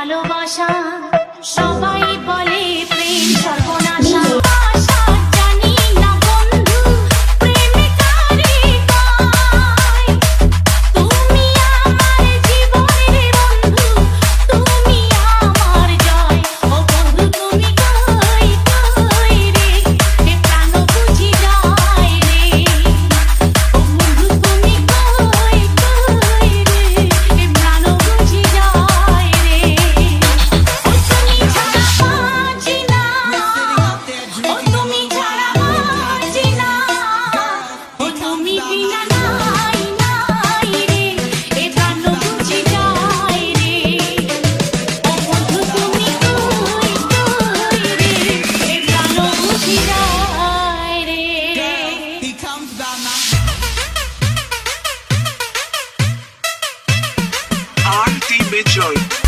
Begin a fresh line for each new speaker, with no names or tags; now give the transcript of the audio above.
ভালোবাসা সবাই
see me join.